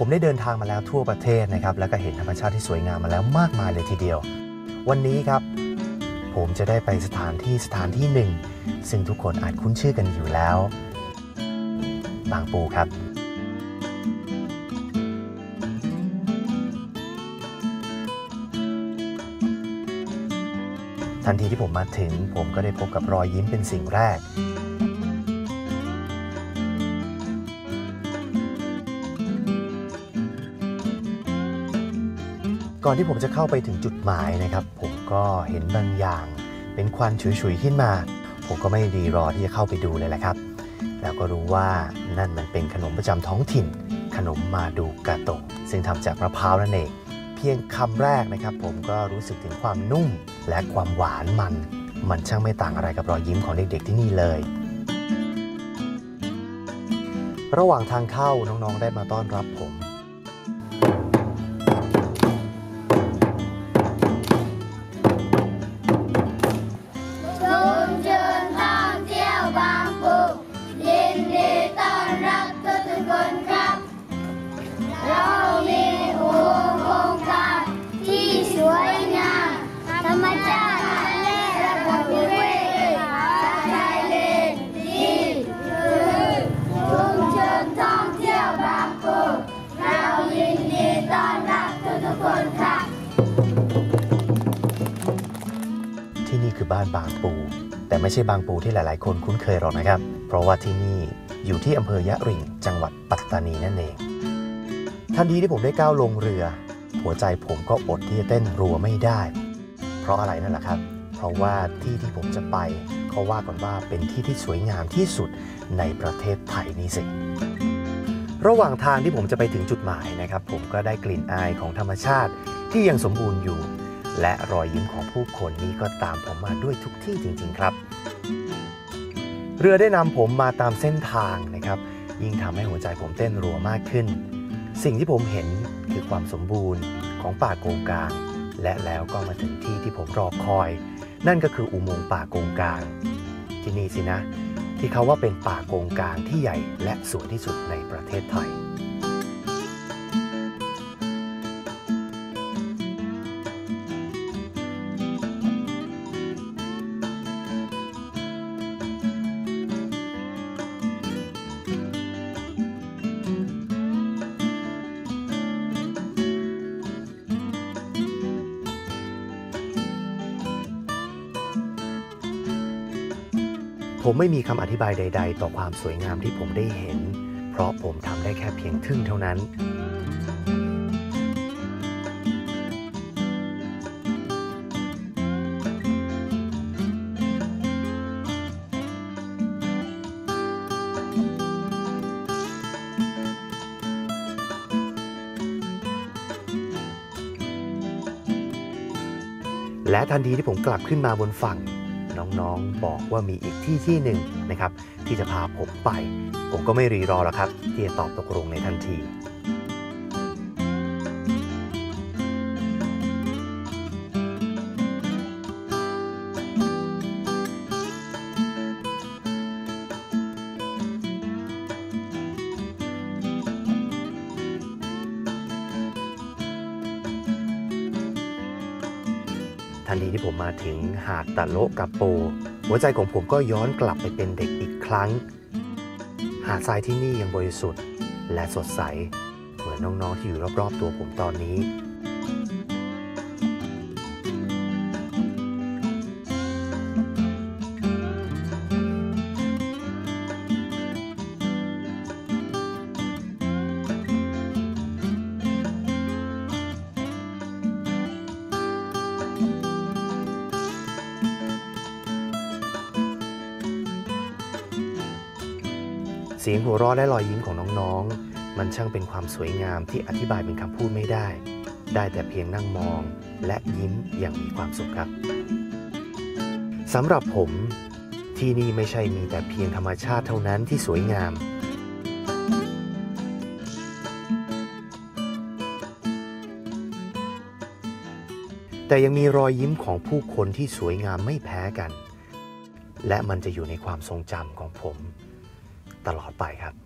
ผมได้เดินทางมาแล้วทั่วประเทศนะครับ แล้วก็เห็นธรรมชาติที่สวยงามมาแล้วมากมายเลยทีเดียว วันนี้ครับ ผมจะได้ไปสถานที่สถานที่หนึ่ง ซึ่งทุกคนอาจคุ้นชื่อกันอยู่แล้ว บางปูครับทันทีที่ผมมาถึง ผมก็ได้พบกับรอยยิ้มเป็นสิ่งแรก ก่อนที่ผมจะเข้าไปถึงจุดหมายนะครับ ผมก็เห็นบางอย่าง เป็นควันฉุยๆขึ้นมา ผมก็ไม่รีรอที่จะเข้าไปดูเลยแหละครับ แล้วก็รู้ว่านั่นมันเป็นขนมประจำท้องถิ่น ขนมมาดูกาโตะซึ่งทำจากมะพร้าวนั่นเองเพียงคำแรกนะครับ ผมก็รู้สึกถึงความนุ่มและความหวานมัน มันช่างไม่ต่างอะไรกับรอยยิ้มของเด็กๆที่นี่เลย ระหว่างทางเข้าน้องๆได้มาต้อนรับผม คือบ้านบางปู แต่ไม่ใช่บางปูที่หลาย ๆ คนคุ้นเคยหรอกนะครับ เพราะว่าที่นี่อยู่ที่อำเภอยะริง จังหวัดปัตตานีนั่นเองทันทีที่ผมได้ก้าวลงเรือ หัวใจผมก็อดที่จะเต้นรัวไม่ได้ เพราะอะไรนั่นแหละครับ เพราะว่าที่ที่ผมจะไปเขาว่ากันว่าเป็นที่ที่สวยงามที่สุดในประเทศไทยนี่สิระหว่างทางที่ผมจะไปถึงจุดหมายนะครับ ผมก็ได้กลิ่นอายของธรรมชาติที่ยังสมบูรณ์อยู่ และรอยยิ้มของผู้คนนี้ก็ตามผมมาด้วยทุกที่จริง ๆ ครับ เรือได้นำผมมาตามเส้นทางนะครับ ยิ่งทำให้หัวใจผมเต้นรัวมากขึ้น สิ่งที่ผมเห็นคือความสมบูรณ์ของป่าโกงกาง และแล้วก็มาถึงที่ที่ผมรอคอย นั่นก็คืออุโมงค์ป่าโกงกาง ที่นี่สินะ ที่เขาว่าเป็นป่าโกงกางที่ใหญ่และสวยที่สุดในประเทศไทย ผมไม่มีคำอธิบายใด ๆ ต่อความสวยงามที่ผมได้เห็น เพราะผมทำได้แค่เพียงทึ่งเท่านั้น และทันทีที่ผมกลับขึ้นมาบนฝั่ง น้องๆ บอกว่ามีอีกที่ที่หนึ่งนะครับที่จะพาผมไป ผมก็ไม่รีรอแล้วครับ ที่จะตอบตกลงในทันที ทันทีที่ผมมาถึงหาดตะโละกะโป หัวใจของผมก็ย้อนกลับไปเป็นเด็กอีกครั้ง หาดทรายที่นี่ยังบริสุทธิ์ และสดใส เหมือนน้องๆที่อยู่รอบๆตัวผมตอนนี้ สียงหัวเราะและรอยยิ้มของน้องๆ มันช่างเป็นความสวยงามที่อธิบายเป็นคำพูดไม่ได้ ได้แต่เพียงนั่งมอง และยิ้มอย่างมีความสุขครับสำหรับผมที่นี่ไม่ใช่มีแต่เพียงธรรมชาติเท่านั้นที่สวยงาม แต่ยังมีรอยยิ้มของผู้คนที่สวยงามไม่แพ้กัน และมันจะอยู่ในความทรงจำของผม ตลอดไปครับ